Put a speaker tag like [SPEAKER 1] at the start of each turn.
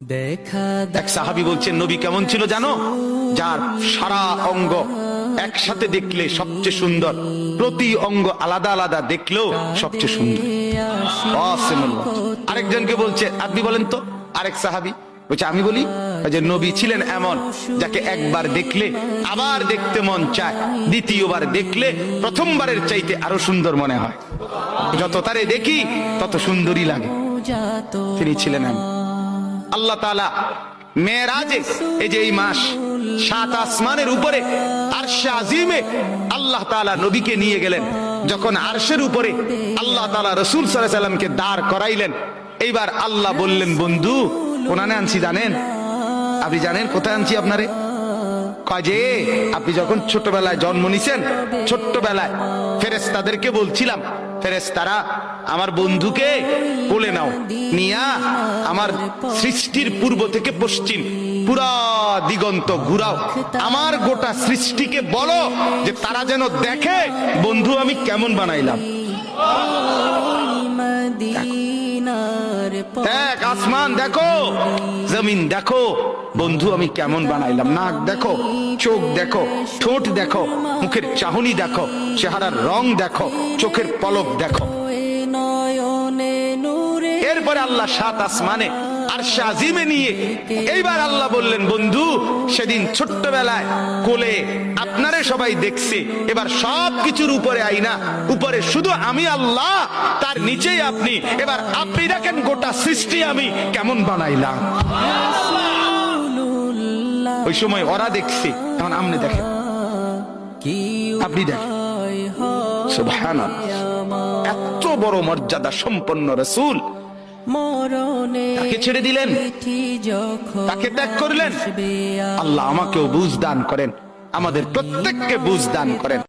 [SPEAKER 1] দেখা
[SPEAKER 2] এক সাহাবি বলছেন নবী কেমন ছিল জানো? যার সারা অঙ্গ একসাথে দেখলে সবচেয়ে সুন্দর প্রতি অঙ্গ আলাদা আলাদা দেখলেও সবচেয়ে সুন্দর। আরেকজনকে বলছে আপনি বলেন তো? আরেক সাহাবি বলছে আমি বলি যে নবী ছিলেন এমন যাকে একবার দেখলে আবার দেখতে মন চায় দ্বিতীয়বার দেখলে প্রথমবারের চাইতে আরও সুন্দর মনে হয়। যত তারে দেখি তত সুন্দরই লাগে। তিনি ছিলেন এমন। আল্লাহ তালা মেয়েরাজে, এই যে এই মাস, সাত আসমানের উপরে, আরশে আজিমে আল্লাহ তালা নবীকে নিয়ে গেলেন। যখন আরশের উপরে আল্লাহ তালা রসুল সাল্লাহ সাল্লামকে দাঁড় করাইলেন, এইবার আল্লাহ বললেন, বন্ধু কোনানে আনছি জানেন? আপনি জানেন কোথায় আনছি আপনারে? কাজে। আপনি যখন ছোটবেলায় জন্ম নিছেন ছোট্টবেলায় ফেরেস্তাদেরকে বলছিলাম ফেরেস্তারা আমার বন্ধুকে কোলে নাও নিয়া আমার সৃষ্টির পূর্ব থেকে পশ্চিম পুরা দিগন্ত ঘুরাও। আমার গোটা সৃষ্টিকে বলো যে তারা যেন দেখে বন্ধু আমি কেমন বানাইলাম। দেখ আসমান দেখো জমিন দেখো বন্ধু, আমি কেমন বানাইলাম? নাক দেখো, চোখ দেখো, ঠোঁট দেখো, মুখের চাহনি দেখো, চেহারার রং দেখো, চোখের পলক দেখো। এরপরে আল্লাহ সাত আসমানে আর শাজিমে নিয়ে এইবার আল্লাহ বললেন, বন্ধু, সেদিন ছোট্টবেলায় কোলে আপনারে সবাই দেখছে, এবার সব কিছুর উপরে আইনা উপরে শুধু আমি আল্লাহ, তার নিচেই আপনি, এবার আপনি দেখেন গোটা সৃষ্টি আমি কেমন বানাইলাম। ওই সময় ওরা দেখছে, তখন আপনি দেখেন আপনি দেখেন। এত বড় মর্যাদা সম্পন্ন রসুল। ছেড়ে দিলেন। তাকে ত্যাগ করলেন। আল্লাহ আমাকেও বুঝ দান করেন। আমাদের প্রত্যেককে বুঝ দান করেন।